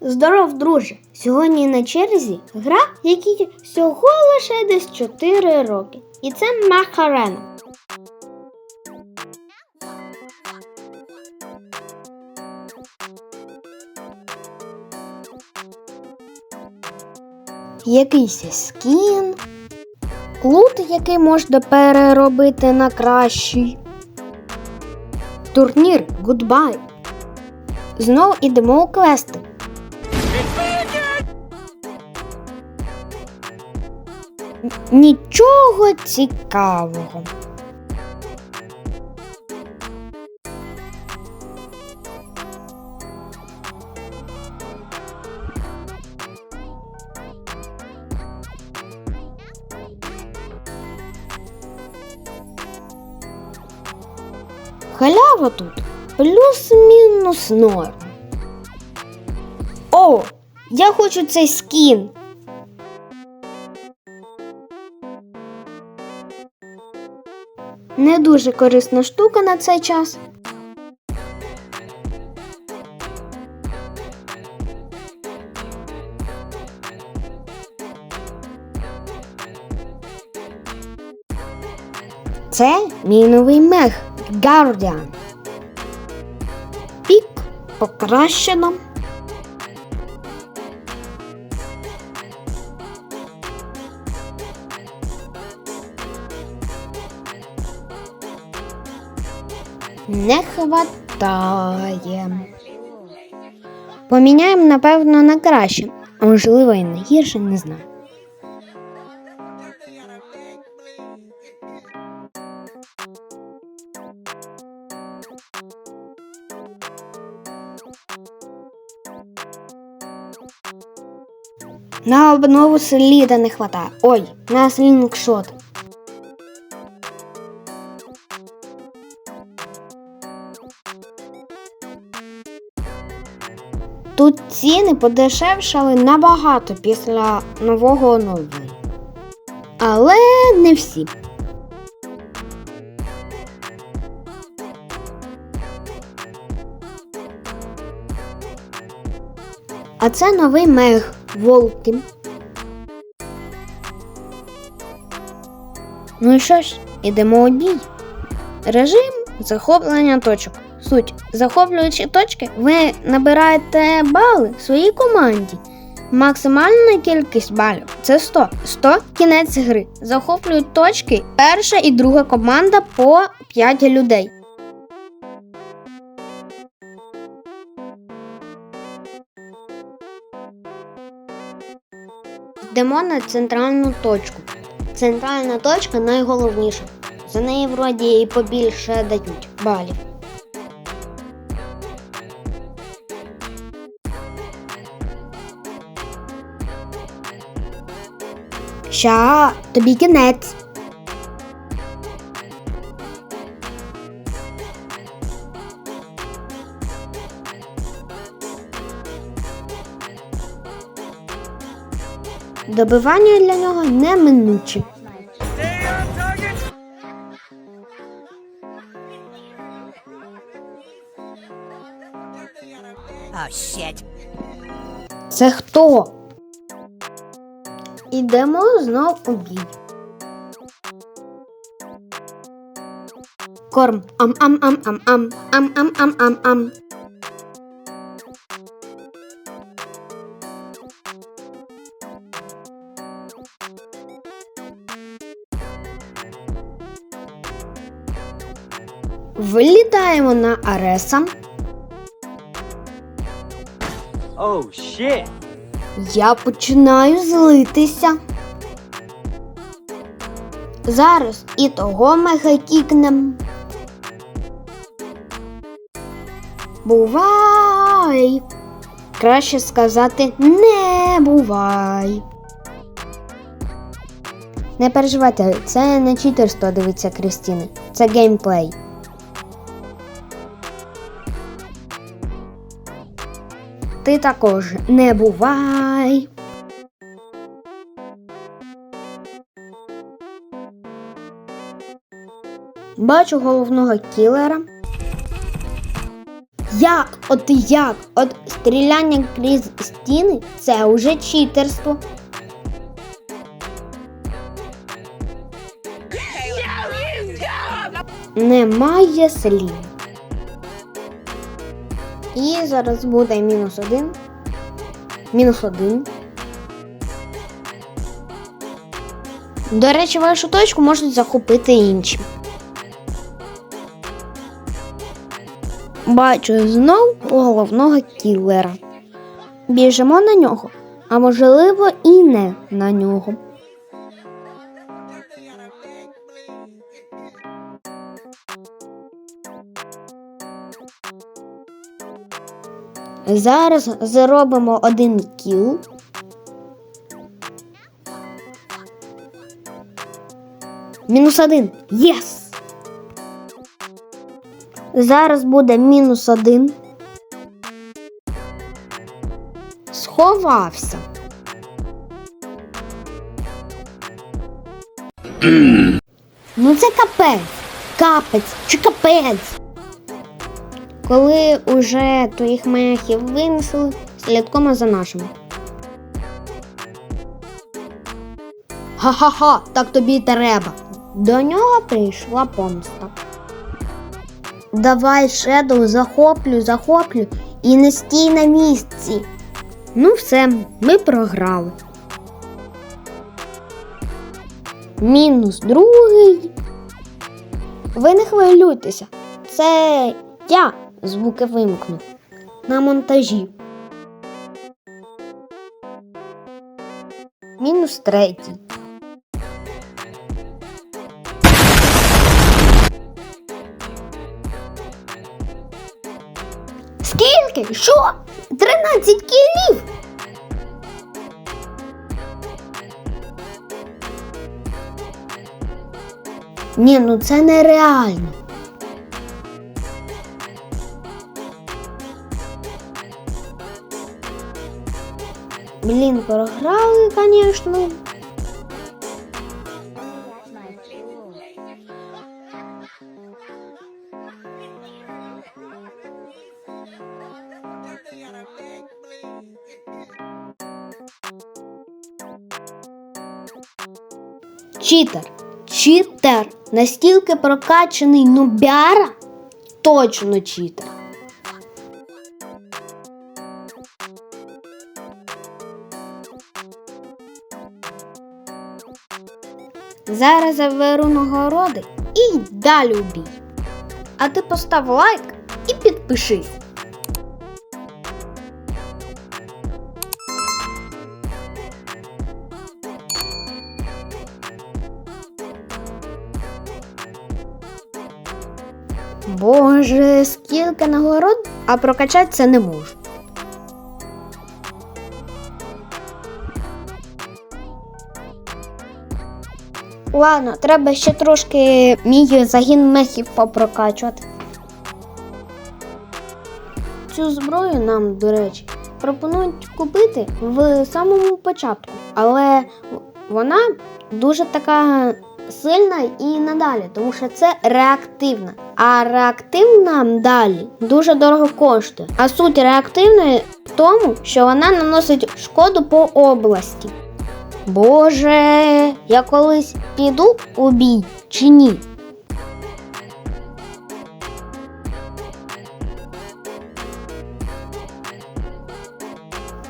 Здоров, друже! Сьогодні на черзі гра, якій всього лише десь 4 роки. І це Махарена. Якийсь скін, лут, який можна переробити на кращий. Турнір Гудбай. Знов ідемо у квести. Нічого цікавого. Халява тут плюс-мінус норм. О, я хочу цей скін. Не дуже корисна штука на цей час. Це мій новий мех Guardian. Пік покращено. Не хватає. Поміняємо, напевно, на краще, а можливо і на гірше, не знаю. На обнову сліда не хватає. Ой, на слінгшот. Тут ціни подешевшали набагато після нового оновлення. Але не всі. А це новий мег Волки. Ну і що ж, ідемо у бій. Режим захоплення точок. Суть. Захоплюючи точки, ви набираєте бали своїй команді. Максимальна кількість балів це 100. 100 кінець гри. Захоплюють точки перша і друга команда по 5 людей. Йдемо на центральну точку. Центральна точка найголовніша. За неї вроді і побільше дають балів. Ща, тобі кінець. Добивання для нього неминуче. Це хто? Ідемо знов у бій. Корм. Ам-ам-ам-ам-ам. Ам-ам-ам-ам-ам. Вилітаємо на Ареса. Oh shit! Я починаю злитися. Зараз і того мега кікнем. Бувай. Краще сказати не бувай. Не переживайте, це не читерство дивиться Крістіни. Це геймплей. Ти також не бувай. Бачу головного кілера. Як? От як? От стріляння крізь стіни це уже читерство. Немає слів. І зараз буде мінус один. Мінус один. До речі, вашу точку можуть захопити інші. Бачу знов головного кілера. Біжимо на нього, а можливо і не на нього. Зараз зробимо один кіл. Мінус один. Єс! Зараз буде мінус один. Сховався. ну це капець. Капець чи капець. Коли уже твоїх мехів винесли, слідкома за нашими. Ха-ха-ха, так тобі й треба. До нього прийшла помста. Давай, Шедоу, захоплю, захоплю і не стій на місці. Ну, все, ми програли. Мінус другий. Ви не хвилюйтеся. Це я звуки вимкну на монтажі. Мінус третій. Скільки? Що? 13 кілів? Ні, ну це нереально. Блін, програли, звісно. Читер. Читер. Настільки прокачаний нубяра. Точно читер. Зараз заберу нагороди і й далі у бій. А ти постав лайк і підпишись. Боже, скільки нагород, а прокачати це не можу. Ладно, треба ще трошки мій загін мехів попрокачувати. Цю зброю нам, до речі, пропонують купити в самому початку, але вона дуже така сильна і надалі, тому що це реактивна. А реактивна далі дуже дорого коштує. А суть реактивної в тому, що вона наносить шкоду по області. Боже, я колись піду у бій чи ні?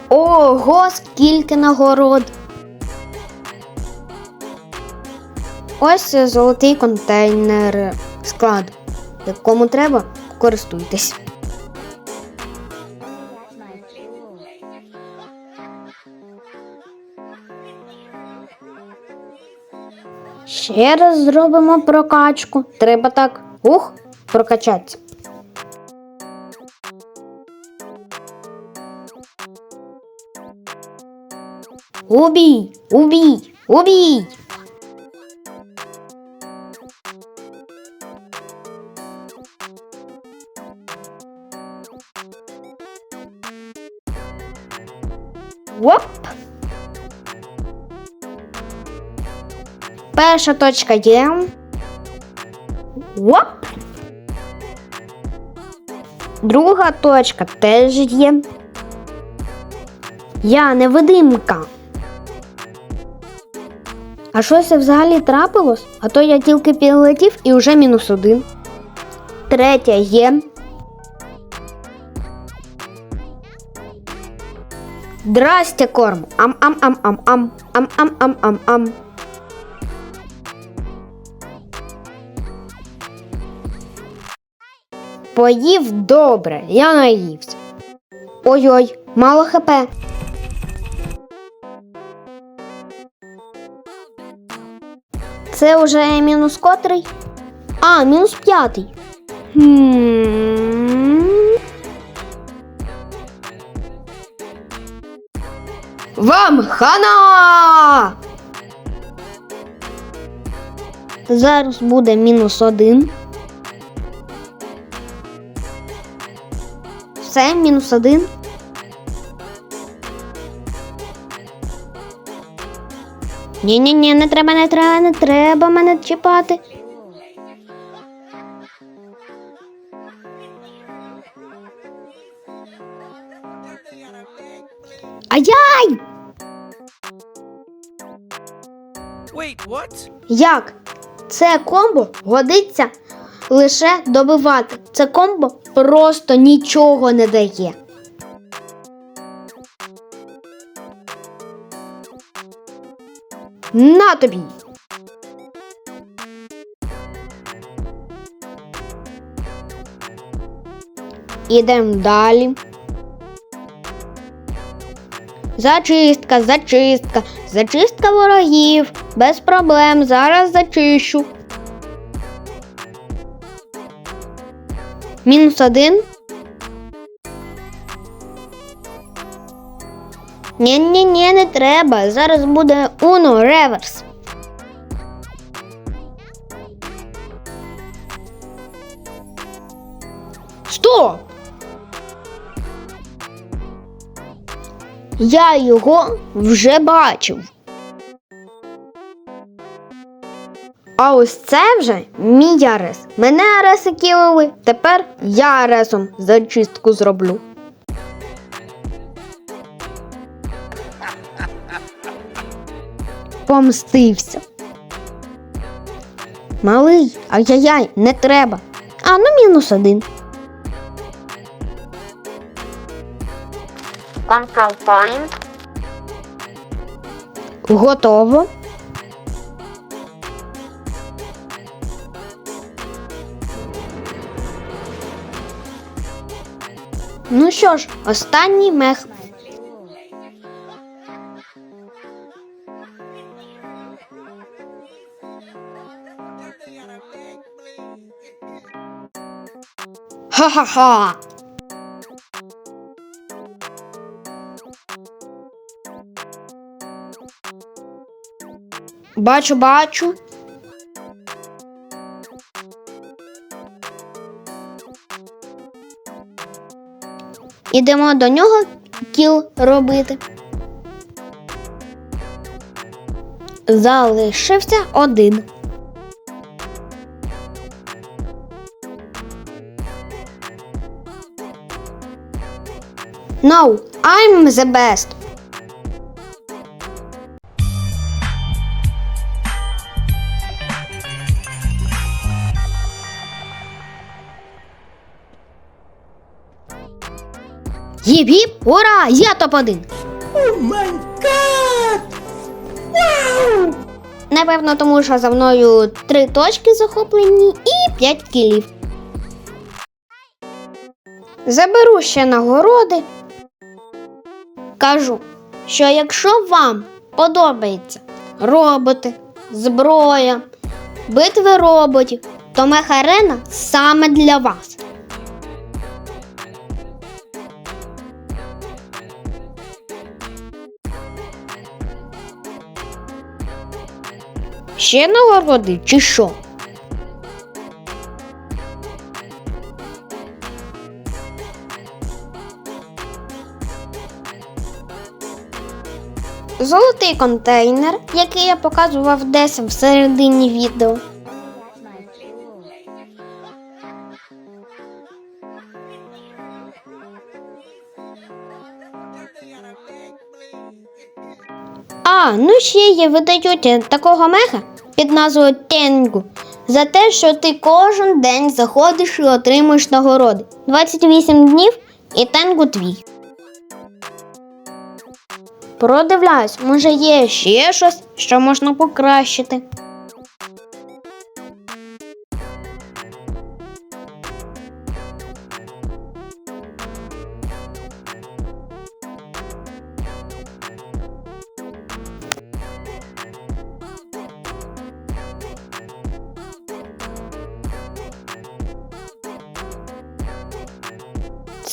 Ого, скільки нагород! Ось золотий контейнер склад. Кому треба, користуйтесь. Ще раз зробимо прокачку. Треба так. Ух, прокачатися. Убій! Убій! Убій! Перша точка є. Оп! Друга точка теж є. Я невидимка. А що це взагалі трапилось? А то я тільки підлетів і вже мінус один. Третя є. Здрастя, корм. Ам-ам-ам-ам-ам. Ам-ам-ам-ам-ам. Поїв добре, я наївся. Ой-ой, мало хп. Це вже мінус котрий? А, мінус п'ятий. Вам хана! Зараз буде мінус один. Все, мінус один. Ні, ні, ні, не треба, не треба, не треба мене чіпати. Ай-яй! Wait, what? Як? Це комбо годиться лише добивати. Це комбо просто нічого не дає. На тобі. Ідемо далі. Зачистка, зачистка, зачистка ворогів. Без проблем. Зараз зачищу. Мінус один. ні ні ні не треба. Зараз буде Uno реверс. Стоп! Я його вже бачив. А ось це вже мій Арес. Мене Ареси кілили, тепер я Аресом зачистку зроблю. Помстився. Малий, ай-яй-яй, не треба. А ну мінус один. Control point. Готово. Що ж, останній мех. Ха-ха-ха! Бачу, бачу. Ідемо до нього кіл робити. Залишився один. No, I'm the best. Гіп-гіп, ура! Я топ-1! Oh my god! Напевно, тому що за мною три точки захоплені і п'ять кілів. Заберу ще нагороди. Кажу, що якщо вам подобається роботи, зброя, битви роботів, то мехарена саме для вас. Ще нагороди чи що? Золотий контейнер, який я показував десь в середині відео. А, ну ще є видають такого меха під назвою Тенгу. За те, що ти кожен день заходиш і отримуєш нагороди. 28 днів і тенгу твій. Продивляюсь, може є ще щось, що можна покращити.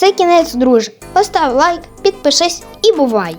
Це кінець, друже. Постав лайк, підпишись і бувай!